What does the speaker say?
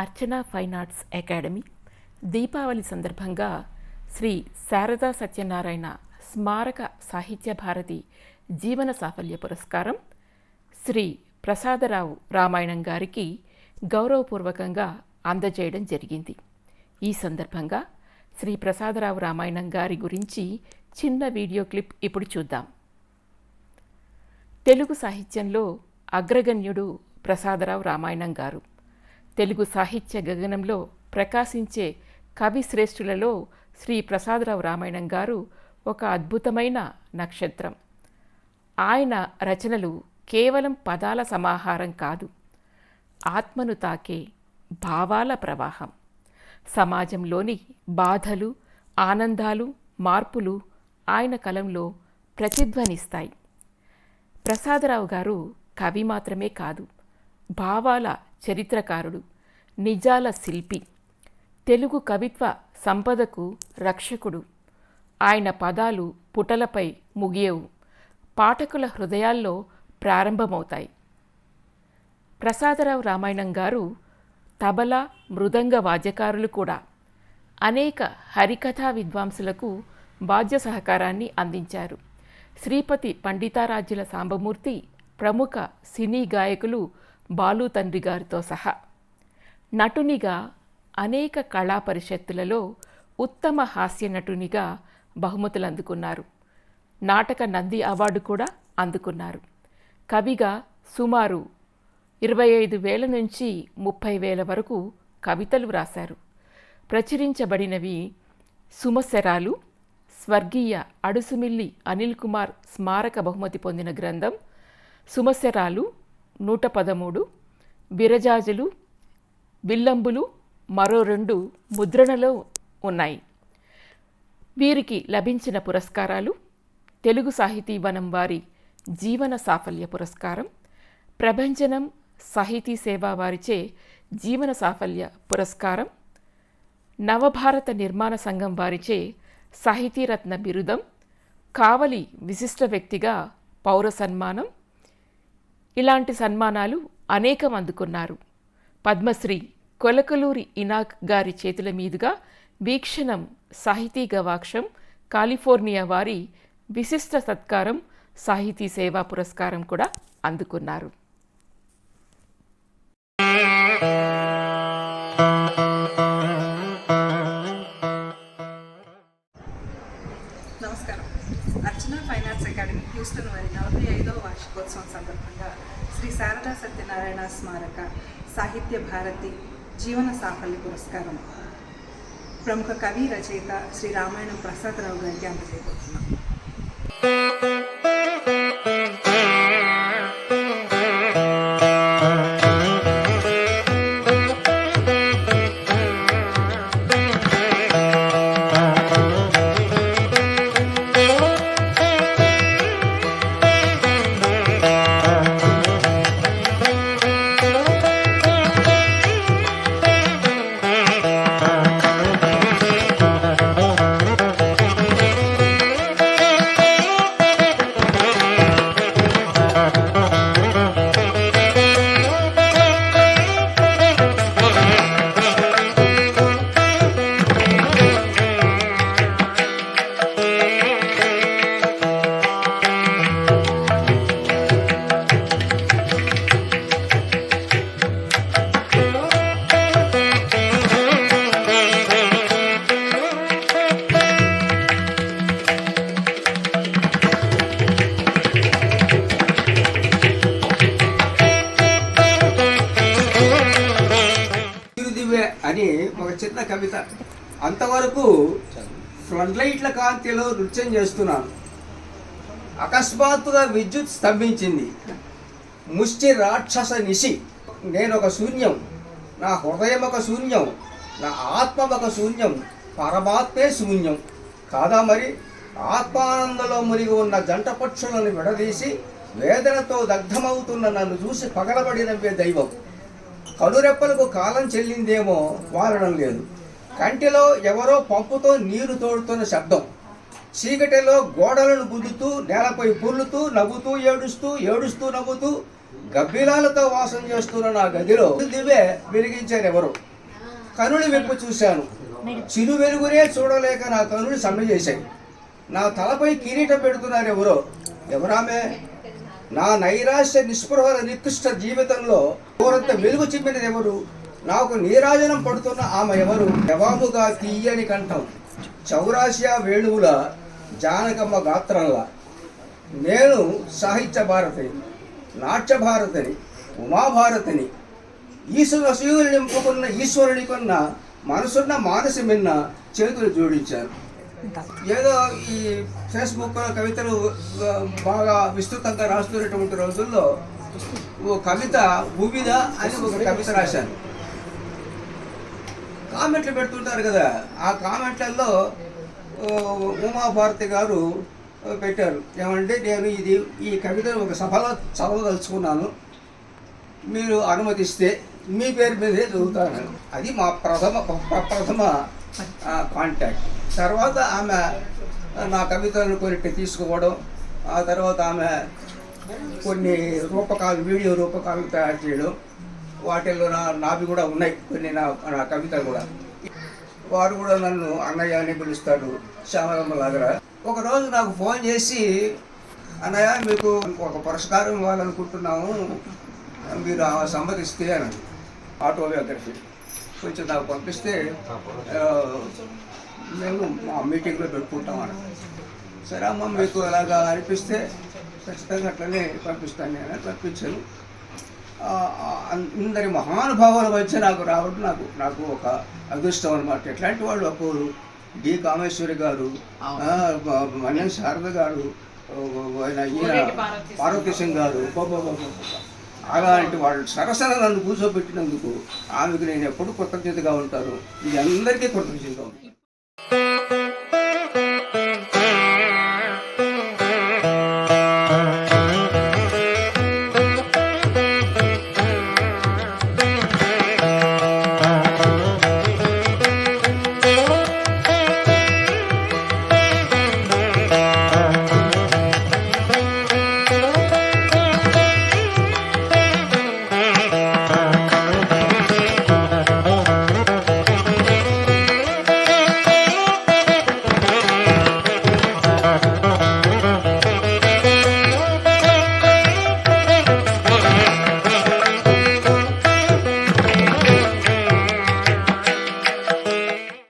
Archana fine arts academy. Deepavali సందర్భంగా శ్రీ శారదా సత్యనారాయణ స్మారక సాహిత్య భారతి జీవన సాఫల్య పురస్కారం శ్రీ ప్రసాదరావు రామాయణం గారికి గౌరవపూర్వకంగా అందజేయడం జరిగింది. ఈ సందర్భంగా శ్రీ ప్రసాదరావు రామాయణం గారి గురించి చిన్న వీడియో క్లిప్ ఇప్పుడు చూద్దాం. తెలుగు సాహిత్యంలో అగ్రగణ్యుడు ప్రసాదరావు రామాయణం గారు. తెలుగు సాహిత్య గగనంలో ప్రకాశించే కవి శ్రేష్ఠులలో శ్రీ ప్రసాదరావు రామాయణం గారు ఒక అద్భుతమైన నక్షత్రం. ఆయన రచనలు కేవలం పదాల సమాహారం కాదు ఆత్మను తాకే భావాల ప్రవాహం. సమాజంలోని బాధలు ఆనందాలు మార్పులు ఆయన కలంలో ప్రతిధ్వనిస్తాయి. ప్రసాదరావు గారు కవి మాత్రమే కాదు భావాల చరిత్రకారుడు నిజాల శిల్పి తెలుగు కవిత్వ సంపదకు రక్షకుడు. ఆయన పదాలు పుటలపై ముగియవు పాఠకుల హృదయాల్లో ప్రారంభమవుతాయి. ప్రసాదరావు రామాయణం గారు తబలా మృదంగ వాద్యకారులు కూడా. అనేక హరికథా విద్వాంసులకు వాద్య సహకారాన్ని అందించారు. శ్రీపతి పండితారాజ్యుల సాంబమూర్తి ప్రముఖ సినీ గాయకులు బాలు తండ్రి గారితో సహా. నటునిగా అనేక కళా పరిషత్తులలో ఉత్తమ హాస్య నటునిగా బహుమతులు అందుకున్నారు. నాటక నంది అవార్డు కూడా అందుకున్నారు. కవిగా సుమారు ఇరవై ఐదు వేల నుంచి ముప్పై వేల వరకు కవితలు వ్రాశారు. ప్రచురించబడినవి సుమశరాలు స్వర్గీయ అడుసుమిల్లి అనిల్ కుమార్ స్మారక బహుమతి పొందిన గ్రంథం సుమశరాలు నూట పదమూడు బిరజాజులు విల్లంబులు మరో రెండు ముద్రణలో ఉన్నాయి. వీరికి లభించిన పురస్కారాలు తెలుగు సాహితీ వనం వారి జీవన సాఫల్య పురస్కారం ప్రభంజనం సాహితీ సేవా వారిచే జీవన సాఫల్య పురస్కారం నవభారత నిర్మాణ సంఘం వారిచే సాహితీరత్న బిరుదం కావలి విశిష్ట వ్యక్తిగా పౌర సన్మానం ఇలాంటి సన్మానాలు అనేకం అందుకున్నారు. పద్మశ్రీ కొలకలూరి ఇనాక్ గారి చేతుల మీదుగా వీక్షణం సాహితీ గవాక్షం కాలిఫోర్నియా వారి విశిష్ట సత్కారం సాహితీ సేవా పురస్కారం కూడా అందుకున్నారు. నమస్కారం. అర్చన ఫైనాన్స్ అకాడమీ హ్యూస్టన్ వారి నలభై ఐదవ వార్షికోత్సవం సందర్భంగా శ్రీ శారదా సత్యనారాయణ స్మారక సాహిత్య భారతి జీవన సాఫల్య పురస్కారం. ప్రముఖ కవి రచయిత శ్రీ రామాయణం ప్రసాదరావు గారికి అందజేయబోతున్నాం. కవిత. అంతవరకు ఫ్లడ్ లైట్ల కాంతిలో నృత్యం చేస్తున్నాను. అకస్మాత్తుగా విద్యుత్ స్తంభించింది. ముష్టి రాక్షస నిశి. నేను ఒక శూన్యం. నా హృదయం ఒక శూన్యం. నా ఆత్మ ఒక శూన్యం. పరమాత్మే శూన్యం. కాదా మరి? ఆత్మానందంలో మునిగి ఉన్న జంట పక్షులను విడదీసి వేదనతో దగ్ధమవుతున్న నన్ను చూసి పగలబడి నవ్వే దైవం. కనురెప్పలకు కాలం చెల్లిందేమో వారడం లేదు. కంటిలో ఎవరో పంపుతో నీరు తోడుతున్న శబ్దం. చీకటిలో గోడలను గుద్దుతూ నేలపై పుల్లుతూ నవ్వుతూ ఏడుస్తూ ఏడుస్తూ నవ్వుతూ గబ్బిలాలతో వాసం చేస్తున్న నా గదిలో దివే వెలిగించారు ఎవరు. కనులు విప్పు చూశాను. చిరు వెలుగునే చూడలేక నా కనులు సమ్మె చేశాయి. నా తలపై కిరీటం పెడుతున్నారు ఎవరో. ఎవరామే? నా నైరాశ్య నిస్పృహల నికృష్ట జీవితంలో ఎవరంత వెలుగు చిమ్మినది ఎవరు? నాకు నీరాజనం పడుతున్న ఆమె ఎవరు? జవాబుగా తీయని కంఠం. చౌరాసియా వేణువుల జానకమ్మ గాత్రంలా. నేను సాహిత్య భారతిని నాట్య భారతిని ఉమాభారతిని. ఈశ్వర శివుని నింపుకున్న ఈశ్వరుని కొన్న మనసున్న మానసి మిన్న చేతులు జోడించారు. ఏదో ఈ ఫేస్బుక్ కవితలు బాగా విస్తృతంగా రాస్తున్నటువంటి రోజుల్లో ఓ కవిత భూమిద అని ఒక కవిత రాశాను కామెంట్లు పెడుతుంటారు కదా. ఆ కామెంట్లలో ఉమాభారతి గారు పెట్టారు. ఏమంటే నేను ఇది ఈ కవితను ఒక సభలో చదవదలుచుకున్నాను. మీరు అనుమతిస్తే మీ పేరు మీదే చదువుతాను. అది మా ప్రథమ ప్రథమ కాంటాక్ట్ తర్వాత ఆమె నా కవితలను కొన్ని తీసుకోవడం. ఆ తర్వాత ఆమె కొన్ని రూపకాలు వీడియో రూపకాలు తయారు చేయడం. వాటిల్లో నా నావి కూడా ఉన్నాయి. కొన్ని నా నా కవితలు కూడా. వారు కూడా నన్ను అన్నయ్య అని పిలుస్తాడు. శ్యామలమ్మ దగ్గర ఒకరోజు నాకు ఫోన్ చేసి అన్నయ్య మీకు ఒక పురస్కారం ఇవ్వాలనుకుంటున్నాము. మీరు సంబంధిస్తే అని ఆటోబయోగ్రఫీ కొంచెం నాకు పంపిస్తే మేము మా మీటింగ్లో పెట్టుకుంటామని సరే అమ్మ మీకు అలాగా అనిపిస్తే ఖచ్చితంగా అట్లనే పంపిస్తాను నేను పంపించాను. అందరి మహానుభావుల మధ్య నాకు రావడం నాకు నాకు ఒక అదృష్టం అనమాట ఎట్లాంటి వాళ్ళు అప్పుడు డి. కామేశ్వరి గారు మన్యం శారద గారు పార్వతీ సింగ్. గారు. అలాంటి వాళ్ళు సరసన నన్ను కూర్చోబెట్టినందుకు ఆమెకు నేను ఎప్పుడు కృతజ్ఞతగా ఉంటాను. ఇది అందరికీ కృతజ్ఞతగా ఉంటాను